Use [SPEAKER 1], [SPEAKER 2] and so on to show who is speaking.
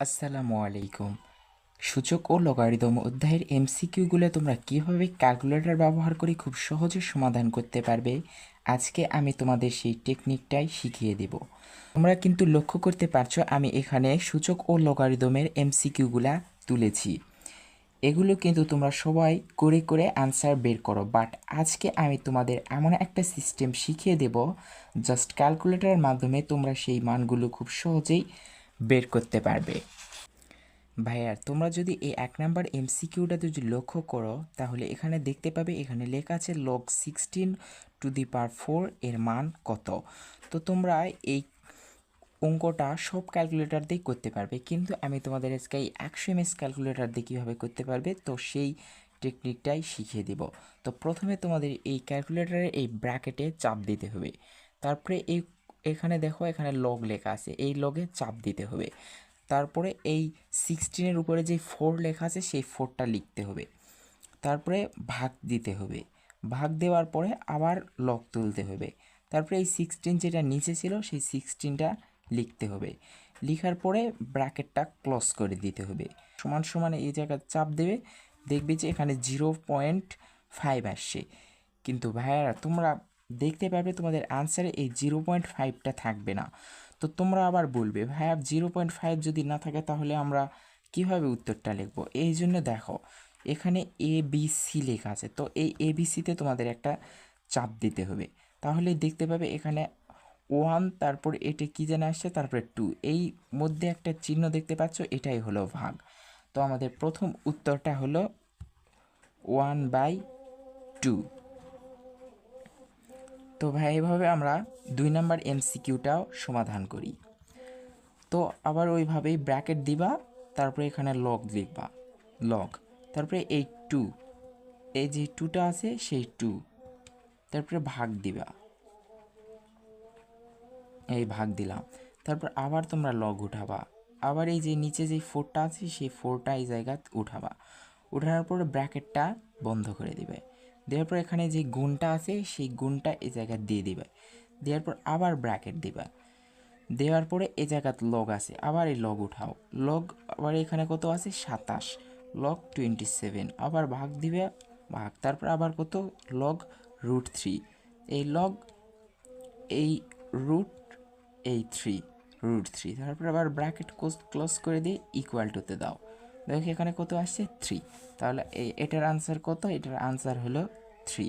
[SPEAKER 1] আসসালামু আলাইকুম। সূচক ও লগারিদম অধ্যায়ের এমসিকিউগুলো তোমরা কীভাবে ক্যালকুলেটর ব্যবহার করে খুব সহজে সমাধান করতে পারবে, আজকে আমি তোমাদের সেই টেকনিকটাই শিখিয়ে দেব। তোমরা কিন্তু লক্ষ্য করতে পারছ, আমি এখানে সূচক ও লগারিদমের এমসিকিউগুলা তুলেছি। এগুলো কিন্তু তোমরা সবাই করে করে আনসার বের করো, বাট আজকে আমি তোমাদের এমন একটা সিস্টেম শিখিয়ে দেব, জাস্ট ক্যালকুলেটরের মাধ্যমে তোমরা সেই মানগুলো খুব সহজেই বের করতে পারবে। ভাইয়ার তোমরা যদি এই এক নাম্বার এমসিকিউটা যদি লক্ষ্য করো, তাহলে এখানে দেখতে পাবে, এখানে লেখা আছে log sixteen to the power four এর মান কত। তো তোমরা এই অঙ্কটা সব ক্যালকুলেটর দিয়ে করতে পারবে, কিন্তু আমি তোমাদের আজকে এই একশো এমএস ক্যালকুলেটর দিয়ে কীভাবে করতে পারবে, তো সেই টেকনিকটাই শিখিয়ে দিব। তো প্রথমে তোমাদের এই ক্যালকুলেটরের এই ব্র্যাকেটে চাপ দিতে হবে। তারপরে এই এখানে দেখো, এখানে লগ লেখা আছে। এই লগে চাপ দিতে হবে। তারপরে এই সিক্সটিনের উপরে যে ফোর লেখা আছে, সেই ফোরটা লিখতে হবে। তারপরে ভাগ দিতে হবে। ভাগ দেওয়ার পরে আবার লক তুলতে হবে। তারপরে এই সিক্সটিন যেটা নিচে ছিল, সেই সিক্সটিনটা লিখতে হবে। লিখার পরে ব্র্যাকেটটা ক্লোজ করে দিতে হবে। সমান সমান এই জায়গায় চাপ দেবে। দেখবে যে এখানে জিরো পয়েন্ট ফাইভ আসছে। কিন্তু ভাইয়ারা, তোমরা দেখতে পাবে তোমাদের আনসারে এই জিরো পয়েন্ট ফাইভটা থাকবে না। তো তোমরা আবার বলবে, ভাইয়া জিরো পয়েন্ট ফাইভ যদি না থাকে তাহলে আমরা কীভাবে উত্তরটা লিখব? এই জন্য দেখো, এখানে এ বি সি লেখা আছে। তো এই এ বি সিতে তোমাদের একটা চাপ দিতে হবে। তাহলে দেখতে পাবে এখানে ওয়ান তারপর এটা কী যেন আসছে, তারপরে টু এই মধ্যে একটা চিহ্ন দেখতে পাচ্ছ, এটাই হলো ভাগ। তো আমাদের প্রথম উত্তরটা হলো ওয়ান বাই টু তো ভাই, এভাবে আমরা দুই নাম্বার এমসিকিউটাও সমাধান করি। তো আবার ওইভাবেই ব্র্যাকেট দিবা, তারপরে এখানে লগ লিখবা লগ তারপরে এই টু এই যে টুটা আছে, সেই টু তারপরে ভাগ দিবা। এই ভাগ দিলাম। তারপর আবার তোমরা লগ উঠাবা। আবার এই যে নিচে যে ফোরটা আছে, সেই ফোরটা এই জায়গায় উঠাবা। উঠানোর পরে ব্র্যাকেটটা বন্ধ করে দিবে। দেওয়ার পর এখানে যে গুণটা আছে, সেই গুণটা এই জায়গায় দিয়ে দিবে। দেওয়ার পর আবার ব্র্যাকেট দিবা। দেওয়ার পরে এ জায়গাত লগ আছে, আবার এই লগ উঠাও। লগ আবার এখানে কত আছে? সাতাশ। লগ টোয়েন্টি সেভেন আবার ভাগ দিবে, ভাগ, তারপর আবার কত? লগ রুট থ্রি এই লগ এই রুট এই থ্রি রুট থ্রি তারপর আবার ব্র্যাকেট ক্লোজ করে দিয়ে ইকুয়াল টুতে দাও। দেখো এখানে কত আসছে? থ্রি তাহলে এটার আনসার কত? এটার আনসার হলো থ্রি